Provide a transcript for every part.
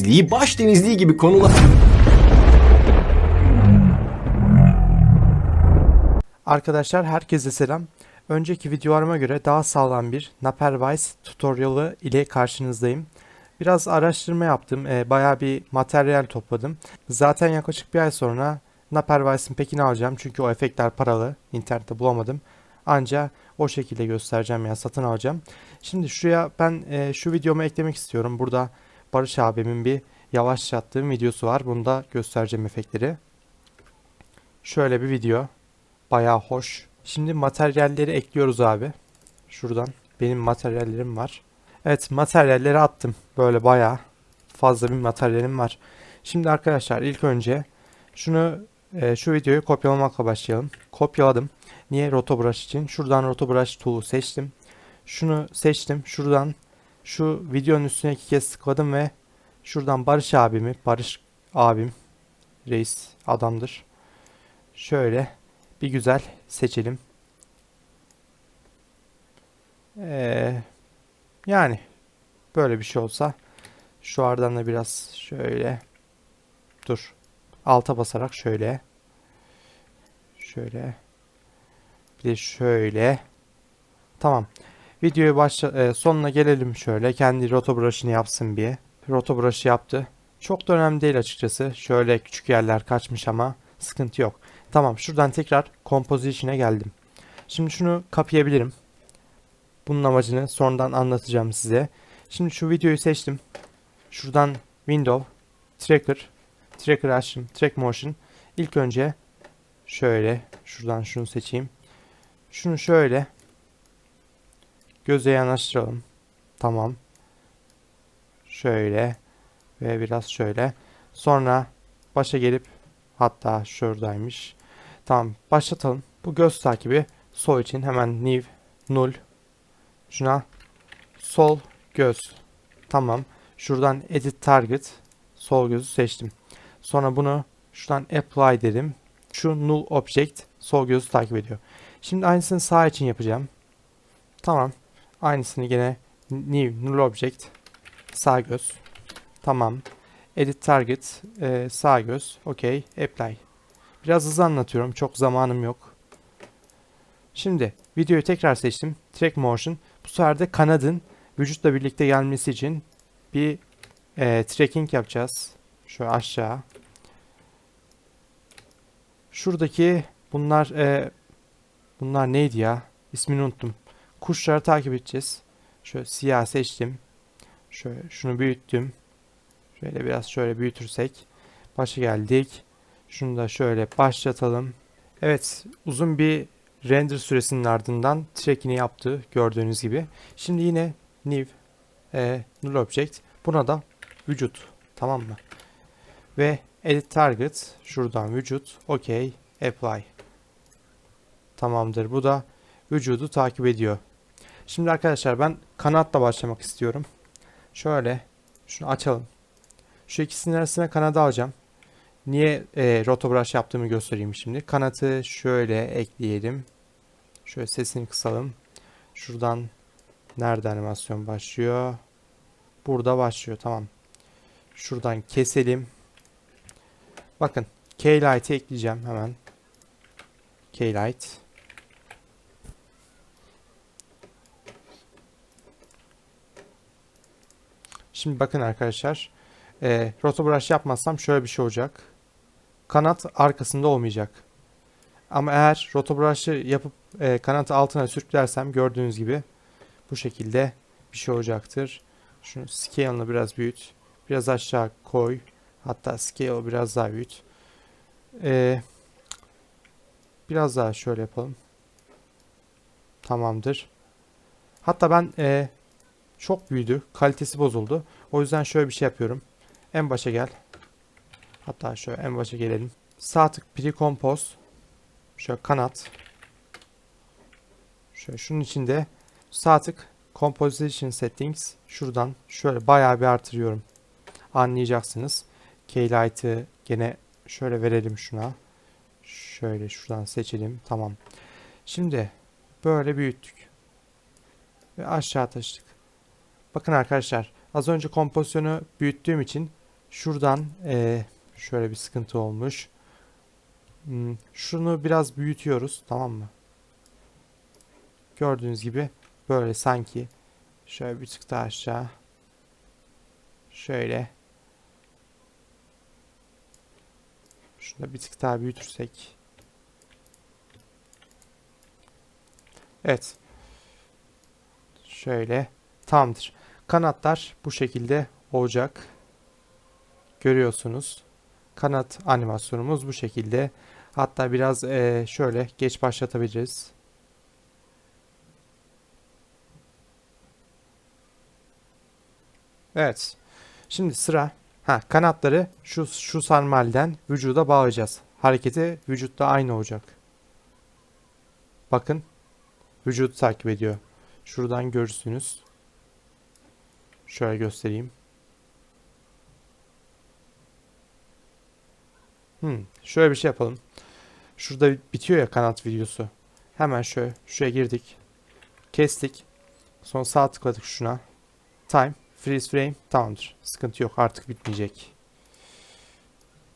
temizliği, baş temizliği gibi konular... Arkadaşlar herkese selam. Önceki videolarıma göre daha sağlam bir Napervise tutorialı ile karşınızdayım. Biraz araştırma yaptım. E, bayağı bir materyal topladım. Zaten yaklaşık bir ay sonra Napervise'ın pekini alacağım. Çünkü o efektler paralı. İnternette bulamadım. Anca o şekilde göstereceğim ya satın alacağım. Şimdi şuraya ben e, şu videomu eklemek istiyorum. Burada Barış abimin bir yavaşlattığım videosu var. Bunu da göstereceğim efektleri. Şöyle bir video. Bayağı hoş. Şimdi materyalleri ekliyoruz abi. Şuradan. Benim materyallerim var. Evet materyalleri attım. Böyle bayağı fazla bir materyalim var. Şimdi arkadaşlar ilk önce şunu e, şu videoyu kopyalamakla başlayalım. Kopyaladım. Niye? Rotobrush için. Şuradan Rotobrush tool'u seçtim. Şunu seçtim. Şuradan şu videonun üstüne iki kez tıkladım ve şuradan Barış abimi, Barış abim, reis adamdır. Şöyle bir güzel seçelim. Ee, yani böyle bir şey olsa şu aradan da biraz şöyle dur. Alta basarak şöyle şöyle bir de şöyle tamam. Videoyu başla e, sonuna gelelim şöyle. Kendi rotobrush'ını yapsın bir. Rotobrush yaptı. Çok da önemli değil açıkçası. Şöyle küçük yerler kaçmış ama sıkıntı yok. Tamam şuradan tekrar composition'e geldim. Şimdi şunu kapayabilirim. Bunun amacını sonradan anlatacağım size. Şimdi şu videoyu seçtim. Şuradan Window, Tracker, Tracker açtım, Track Motion. İlk önce şöyle şuradan şunu seçeyim. Şunu şöyle göze yanaştıralım. Tamam. Şöyle ve biraz şöyle. Sonra başa gelip hatta şuradaymış. Tamam başlatalım. Bu göz takibi sol için hemen new null şuna sol göz. Tamam. Şuradan edit target sol gözü seçtim. Sonra bunu şuradan apply dedim. Şu null object sol gözü takip ediyor. Şimdi aynısını sağ için yapacağım. Tamam. Aynısını gene new null object sağ göz. Tamam. Edit target e, sağ göz. Okey. Apply. Biraz hızlı anlatıyorum. Çok zamanım yok. Şimdi videoyu tekrar seçtim. Track motion. Bu sefer de kanadın vücutla birlikte gelmesi için bir e, tracking yapacağız. Şöyle aşağı. Şuradaki bunlar e, bunlar neydi ya? İsmini unuttum. Kuşları takip edeceğiz. Şöyle siyah seçtim. Şöyle şunu büyüttüm. Şöyle biraz şöyle büyütürsek. Başa geldik. Şunu da şöyle başlatalım. Evet uzun bir render süresinin ardından trackini yaptı gördüğünüz gibi. Şimdi yine new e, null object buna da vücut tamam mı? Ve edit target şuradan vücut okey apply tamamdır bu da vücudu takip ediyor. Şimdi arkadaşlar ben kanatla başlamak istiyorum. Şöyle şunu açalım. Şu ikisinin arasına kanadı alacağım. Niye e, rotobrush yaptığımı göstereyim şimdi. Kanatı şöyle ekleyelim. Şöyle sesini kısalım. Şuradan nerede animasyon başlıyor? Burada başlıyor. Tamam. Şuradan keselim. Keylight'i ekleyeceğim hemen. Keylight. Şimdi bakın arkadaşlar. E, rotobrush yapmazsam şöyle bir şey olacak. Kanat arkasında olmayacak. Ama eğer rotobrush'ı yapıp e, kanatı altına sürüklersem gördüğünüz gibi bu şekilde bir şey olacaktır. Şunu scale'ını biraz büyüt. Biraz aşağı koy. Hatta scale'ı biraz daha büyüt. Ee, biraz daha şöyle yapalım. Tamamdır. Hatta ben e, çok büyüdü. Kalitesi bozuldu. O yüzden şöyle bir şey yapıyorum. En başa gel. Hatta şöyle en başa gelelim. Sağ tık pre-compose. Şöyle kanat. Şöyle şunun içinde sağ tık composition settings. Şuradan şöyle bayağı bir artırıyorum. Anlayacaksınız. Keylight'ı gene şöyle verelim şuna. Şöyle şuradan seçelim. Tamam. Şimdi böyle büyüttük. Ve aşağı taşıdık. Bakın arkadaşlar az önce kompozisyonu büyüttüğüm için Şuradan eee, şöyle bir sıkıntı olmuş. Hmm, Şunu biraz büyütüyoruz, tamam mı? Gördüğünüz gibi böyle sanki şöyle bir tık daha aşağı. Şöyle. Şunu da bir tık daha büyütürsek. Evet. Şöyle. Tamamdır. Kanatlar bu şekilde olacak. Görüyorsunuz. Kanat animasyonumuz bu şekilde. Hatta biraz eee, şöyle geç başlatabiliriz. Evet. Şimdi sıra ha kanatları şu şu sarmalden vücuda bağlayacağız. Hareketi vücutta aynı olacak. Bakın vücut takip ediyor. Şuradan görürsünüz. Şöyle göstereyim. Hmm, şöyle bir şey yapalım. Şurada bitiyor ya kanat videosu. Hemen şöyle şuraya girdik. Kestik. Sonra sağ tıkladık şuna. Time, freeze frame tamamdır. Sıkıntı yok artık bitmeyecek.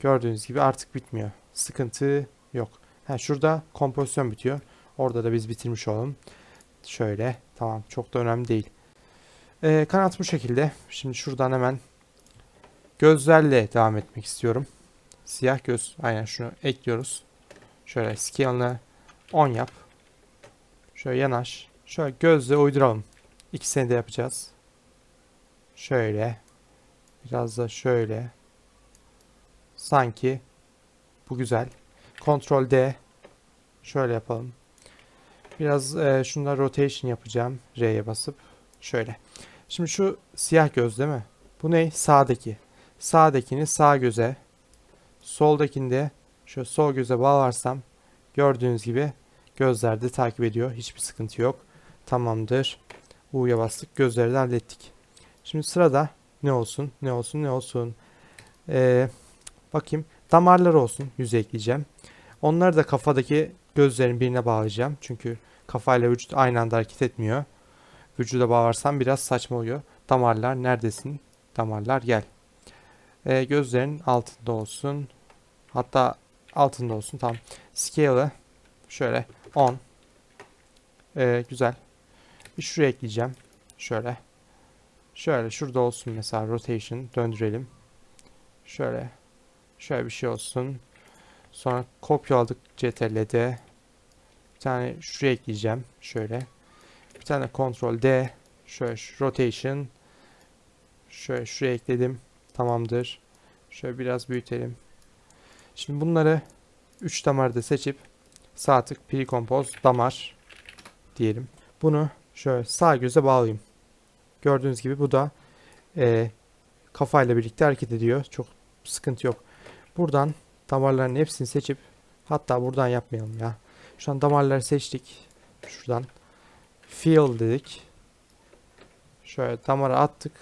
Gördüğünüz gibi artık bitmiyor. Sıkıntı yok. Ha, şurada kompozisyon bitiyor. Orada da biz bitirmiş olalım. Şöyle tamam çok da önemli değil. Ee, kanat bu şekilde. Şimdi şuradan hemen gözlerle devam etmek istiyorum. Siyah göz. Aynen şunu ekliyoruz. Şöyle scale'ını 10 yap. Şöyle yanaş. Şöyle gözle uyduralım. İkisini de yapacağız. Şöyle. Biraz da şöyle. Sanki bu güzel. Ctrl D. Şöyle yapalım. Biraz e, şunda rotation yapacağım. R'ye basıp. Şöyle. Şimdi şu siyah göz değil mi? Bu ne? Sağdaki. Sağdakini sağ göze. Soldakini de şu sol göze bağlarsam gördüğünüz gibi gözlerde takip ediyor. Hiçbir sıkıntı yok. Tamamdır. U'ya bastık. Gözleri de hallettik. Şimdi sırada ne olsun? Ne olsun? Ne olsun? Ee, bakayım. Damarlar olsun. Yüze ekleyeceğim. Onları da kafadaki gözlerin birine bağlayacağım. Çünkü kafayla vücut aynı anda hareket etmiyor. Vücuda bağlarsam biraz saçma oluyor. Damarlar neredesin? Damarlar gel. Ee, gözlerin altında olsun. Hatta altında olsun. Tamam. Scale'ı şöyle 10. Ee, güzel. Bir şuraya ekleyeceğim. Şöyle. Şöyle şurada olsun mesela rotation döndürelim. Şöyle. Şöyle bir şey olsun. Sonra kopyaladık CTRL'de. Bir tane şuraya ekleyeceğim. Şöyle. Bir tane Ctrl D. Şöyle şu rotation. Şöyle şuraya ekledim. Tamamdır. Şöyle biraz büyütelim. Şimdi bunları 3 damarda seçip sağ tık pre-compose damar diyelim. Bunu şöyle sağ göze bağlayayım. Gördüğünüz gibi bu da e, kafayla birlikte hareket ediyor. Çok sıkıntı yok. Buradan damarların hepsini seçip hatta buradan yapmayalım ya. Şu an damarları seçtik. Şuradan fill dedik. Şöyle damara attık.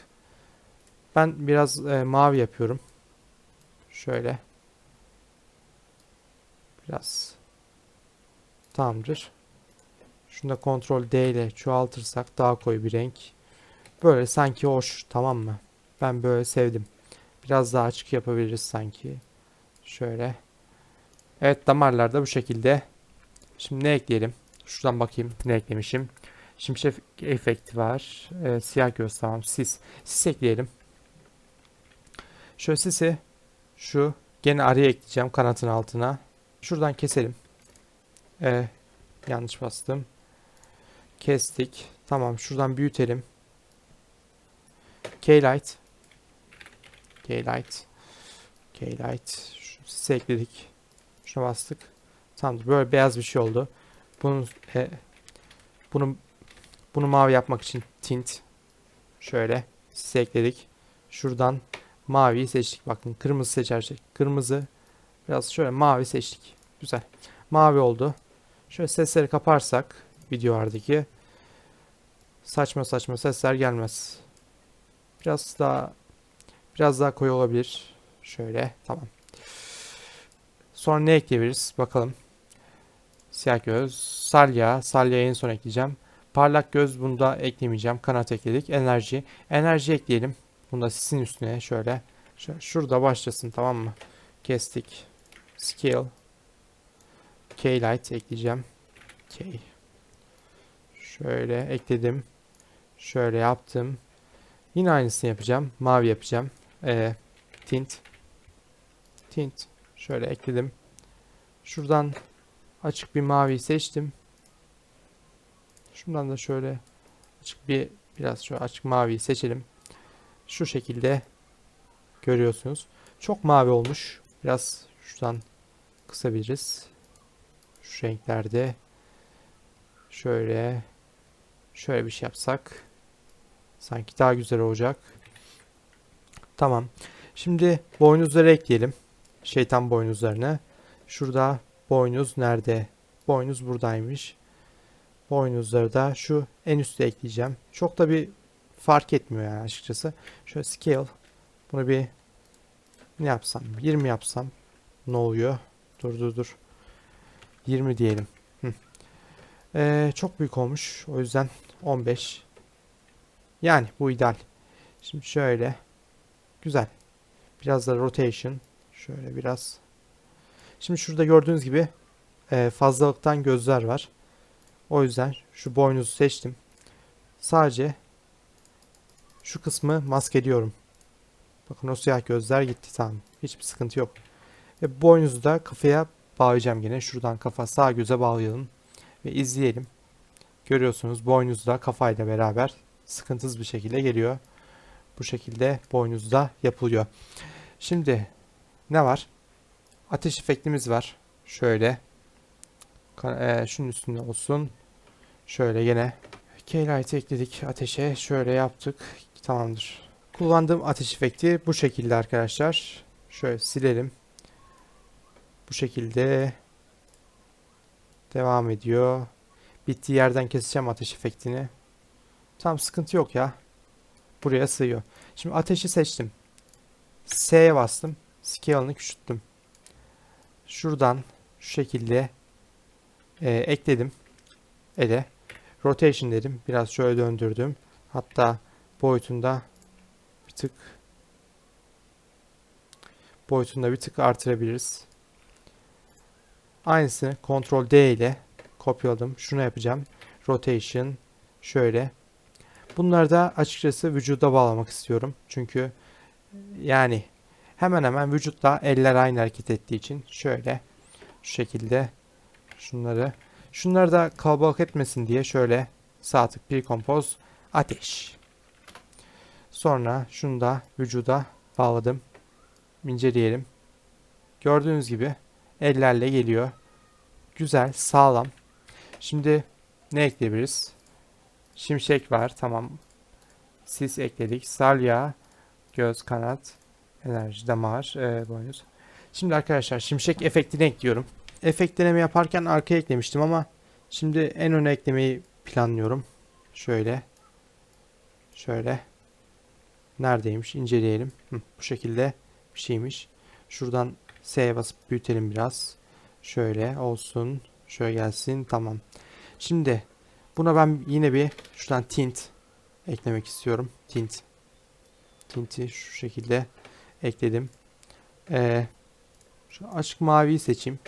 Ben biraz e, mavi yapıyorum. Şöyle. Biraz. Tamamdır. Şunu da Ctrl D ile çoğaltırsak daha koyu bir renk. Böyle sanki hoş tamam mı? Ben böyle sevdim. Biraz daha açık yapabiliriz sanki. Şöyle. Evet damarlar da bu şekilde. Şimdi ne ekleyelim? Şuradan bakayım ne eklemişim. Şimşek efekti var. Ee, siyah göz tamam. Sis. Sis ekleyelim. Şöyle sisi şu gene araya ekleyeceğim kanatın altına. Şuradan keselim. Ee, yanlış bastım. Kestik. Tamam şuradan büyütelim. K-Light. K-Light. Sisi ekledik. Şuna bastık. Tamamdır. Böyle beyaz bir şey oldu. Bunu e, bunu bunu mavi yapmak için tint şöyle sisi ekledik. Şuradan maviyi seçtik. Bakın kırmızı seçersek kırmızı biraz şöyle mavi seçtik. Güzel. Mavi oldu. Şöyle sesleri kaparsak videolardaki saçma saçma sesler gelmez. Biraz daha biraz daha koyu olabilir. Şöyle tamam. Sonra ne ekleyebiliriz? Bakalım. Siyah göz, salya, salya en son ekleyeceğim. Parlak göz bunu da eklemeyeceğim. Kanat ekledik. Enerji. Enerji ekleyelim. Bunu da sisin üstüne şöyle şurada başlasın tamam mı? Kestik. Scale. K-Light ekleyeceğim. K. Şöyle ekledim. Şöyle yaptım. Yine aynısını yapacağım. Mavi yapacağım. Ee, tint. Tint. Şöyle ekledim. Şuradan açık bir mavi seçtim. Şundan da şöyle açık bir biraz şöyle açık mavi seçelim. Şu şekilde görüyorsunuz. Çok mavi olmuş. Biraz şuradan kısabiliriz. Şu renklerde şöyle şöyle bir şey yapsak sanki daha güzel olacak. Tamam. Şimdi boynuzları ekleyelim. Şeytan boynuzlarını. Şurada boynuz nerede? Boynuz buradaymış. Boynuzları da şu en üstte ekleyeceğim. Çok da bir fark etmiyor yani açıkçası. Şöyle scale. Bunu bir ne yapsam? 20 yapsam ne oluyor? Dur dur dur. 20 diyelim. Ee, çok büyük olmuş. O yüzden 15. Yani bu ideal. Şimdi şöyle. Güzel. Biraz da rotation. Şöyle biraz. Şimdi şurada gördüğünüz gibi e, fazlalıktan gözler var. O yüzden şu boynuzu seçtim. Sadece şu kısmı maskeliyorum. Bakın o siyah gözler gitti tamam. Hiçbir sıkıntı yok. Ve boynuzu da kafaya bağlayacağım gene. Şuradan kafa sağ göze bağlayalım. Ve izleyelim. Görüyorsunuz boynuzu da kafayla beraber sıkıntısız bir şekilde geliyor. Bu şekilde boynuzda yapılıyor. Şimdi ne var? Ateş efektimiz var. Şöyle. E, şunun üstünde olsun. Şöyle yine Keylight'ı ekledik ateşe. Şöyle yaptık. Tamamdır. Kullandığım ateş efekti bu şekilde arkadaşlar. Şöyle silelim. Bu şekilde devam ediyor. Bittiği yerden keseceğim ateş efektini. Tam sıkıntı yok ya. Buraya sığıyor. Şimdi ateşi seçtim. S'ye bastım. Scale'ını küçülttüm. Şuradan şu şekilde e, ekledim. Ele. Rotation dedim. Biraz şöyle döndürdüm. Hatta boyutunda bir tık boyutunda bir tık artırabiliriz. Aynısını Ctrl D ile kopyaladım. Şunu yapacağım. Rotation şöyle. Bunları da açıkçası vücuda bağlamak istiyorum. Çünkü yani hemen hemen vücutla eller aynı hareket ettiği için şöyle şu şekilde şunları şunları da kalabalık etmesin diye şöyle sağ tık pre-compose ateş. Sonra şunu da vücuda bağladım. İnceleyelim. Gördüğünüz gibi ellerle geliyor. Güzel, sağlam. Şimdi ne ekleyebiliriz? Şimşek var. Tamam. Sis ekledik. Salya, göz, kanat, enerji, damar, e, boynuz. Şimdi arkadaşlar şimşek efektini ekliyorum. Efekt deneme yaparken arkaya eklemiştim ama şimdi en öne eklemeyi planlıyorum. Şöyle. Şöyle. Neredeymiş? İnceleyelim. Hı, bu şekilde bir şeymiş. Şuradan S'ye basıp büyütelim biraz. Şöyle olsun. Şöyle gelsin. Tamam. Şimdi buna ben yine bir şuradan tint eklemek istiyorum. Tint. Tinti şu şekilde ekledim. Ee, şu açık maviyi seçeyim.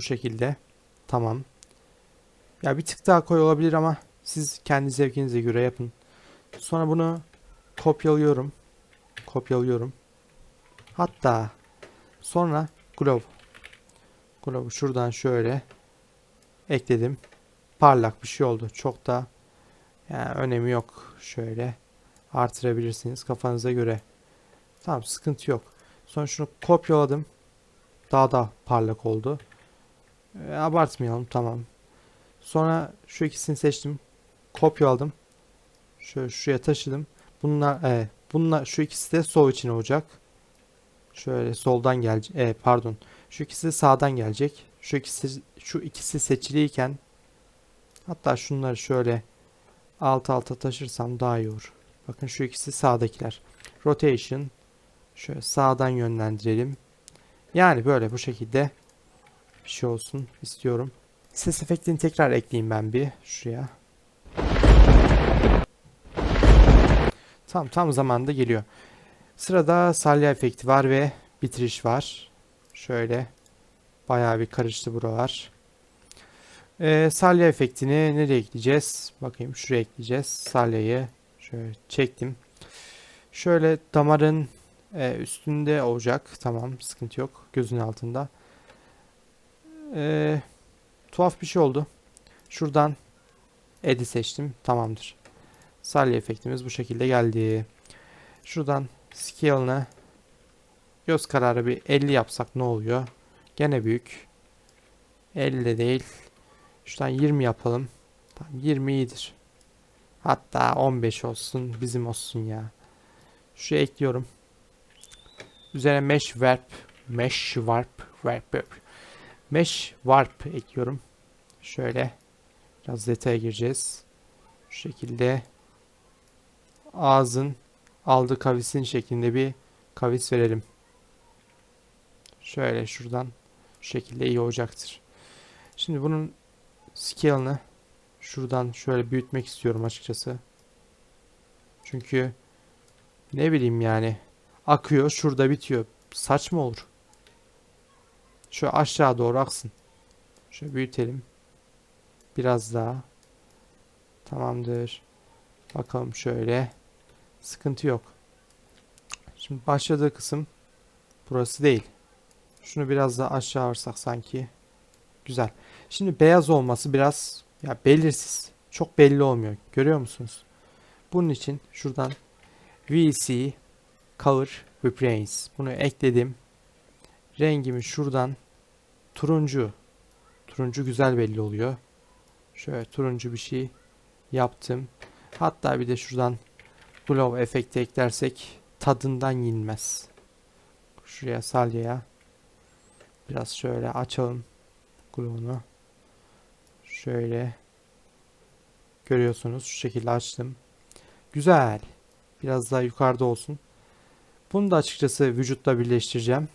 Bu şekilde. Tamam. Ya bir tık daha koyu olabilir ama siz kendi zevkinize göre yapın. Sonra bunu kopyalıyorum. Kopyalıyorum. Hatta sonra glove. Glove'u şuradan şöyle ekledim. Parlak bir şey oldu. Çok da yani önemi yok. Şöyle artırabilirsiniz kafanıza göre. Tamam sıkıntı yok. Sonra şunu kopyaladım. Daha da parlak oldu. E, abartmayalım tamam. Sonra şu ikisini seçtim. Kopyaladım. Şöyle şuraya taşıdım. Bunlar e, bunlar şu ikisi de sol için olacak. Şöyle soldan gelecek. E, pardon. Şu ikisi de sağdan gelecek. Şu ikisi şu ikisi seçiliyken hatta şunları şöyle alt alta taşırsam daha iyi olur. Bakın şu ikisi sağdakiler. Rotation şöyle sağdan yönlendirelim. Yani böyle bu şekilde bir şey olsun istiyorum. Ses efektini tekrar ekleyeyim ben bir şuraya. Tam tam zamanında geliyor. Sırada salya efekti var ve bitiriş var. Şöyle bayağı bir karıştı buralar. Ee, salya efektini nereye ekleyeceğiz? Bakayım şuraya ekleyeceğiz. Salyayı şöyle çektim. Şöyle damarın e, üstünde olacak. Tamam sıkıntı yok. Gözün altında. Ee, tuhaf bir şey oldu. Şuradan Ed'i seçtim. Tamamdır. Salya efektimiz bu şekilde geldi. Şuradan scale'ını göz kararı bir 50 yapsak ne oluyor? Gene büyük. 50 de değil. Şuradan 20 yapalım. Tamam 20 iyidir. Hatta 15 olsun. Bizim olsun ya. Şuraya ekliyorum. Üzerine mesh warp mesh warp warp warp. Mesh warp ekliyorum. Şöyle biraz detaya gireceğiz. Şu şekilde ağzın aldığı kavisin şeklinde bir kavis verelim. Şöyle şuradan şu şekilde iyi olacaktır. Şimdi bunun scale'ını şuradan şöyle büyütmek istiyorum açıkçası. Çünkü ne bileyim yani akıyor şurada bitiyor. Saçma olur. Şöyle aşağı doğru aksın. Şöyle büyütelim. Biraz daha. Tamamdır. Bakalım şöyle. Sıkıntı yok. Şimdi başladığı kısım burası değil. Şunu biraz daha aşağı alırsak sanki. Güzel. Şimdi beyaz olması biraz ya belirsiz. Çok belli olmuyor. Görüyor musunuz? Bunun için şuradan VC Color Replace. Bunu ekledim. Rengimi şuradan turuncu. Turuncu güzel belli oluyor. Şöyle turuncu bir şey yaptım. Hatta bir de şuradan glow efekti eklersek tadından yenmez. Şuraya salyaya biraz şöyle açalım glow'unu. Şöyle görüyorsunuz şu şekilde açtım. Güzel. Biraz daha yukarıda olsun. Bunu da açıkçası vücutla birleştireceğim.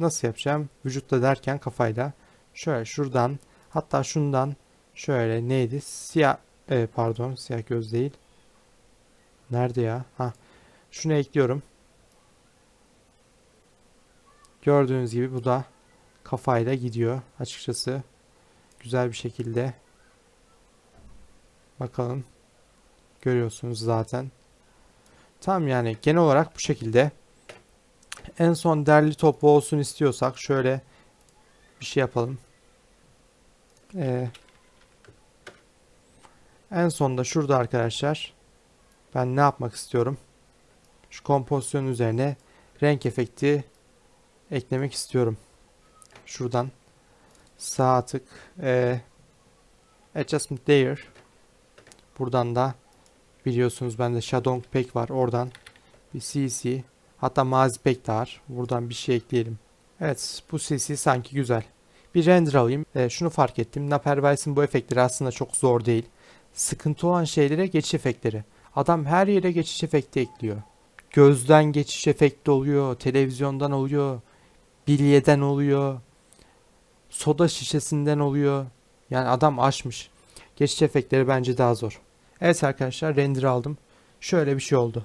Nasıl yapacağım? Vücutla derken kafayla. Şöyle şuradan hatta şundan şöyle neydi? Siyah e, pardon siyah göz değil. Nerede ya? Ha. Şunu ekliyorum. Gördüğünüz gibi bu da kafayla gidiyor açıkçası. Güzel bir şekilde. Bakalım. Görüyorsunuz zaten. Tam yani genel olarak bu şekilde. En son derli toplu olsun istiyorsak şöyle bir şey yapalım. Ee, en sonda şurada arkadaşlar ben ne yapmak istiyorum? Şu kompozisyonun üzerine renk efekti eklemek istiyorum. Şuradan sağ tık e, adjustment layer buradan da biliyorsunuz bende shadow pack var oradan bir CC hatta mazi var. Buradan bir şey ekleyelim. Evet bu CC sanki güzel. Bir render alayım. E, şunu fark ettim. Napervice'in bu efektleri aslında çok zor değil. Sıkıntı olan şeylere geçiş efektleri. Adam her yere geçiş efekti ekliyor. Gözden geçiş efekti oluyor. Televizyondan oluyor. Bilyeden oluyor. Soda şişesinden oluyor. Yani adam aşmış. Geçiş efektleri bence daha zor. Evet arkadaşlar render aldım. Şöyle bir şey oldu.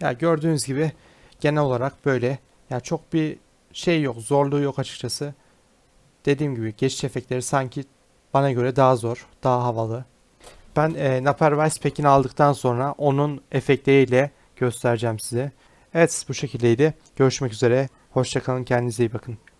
Ya gördüğünüz gibi genel olarak böyle. Ya çok bir şey yok, zorluğu yok açıkçası. Dediğim gibi geçiş efektleri sanki bana göre daha zor, daha havalı. Ben e, Napervice Pack'ini aldıktan sonra onun efektleriyle göstereceğim size. Evet bu şekildeydi. Görüşmek üzere. Hoşçakalın. Kendinize iyi bakın.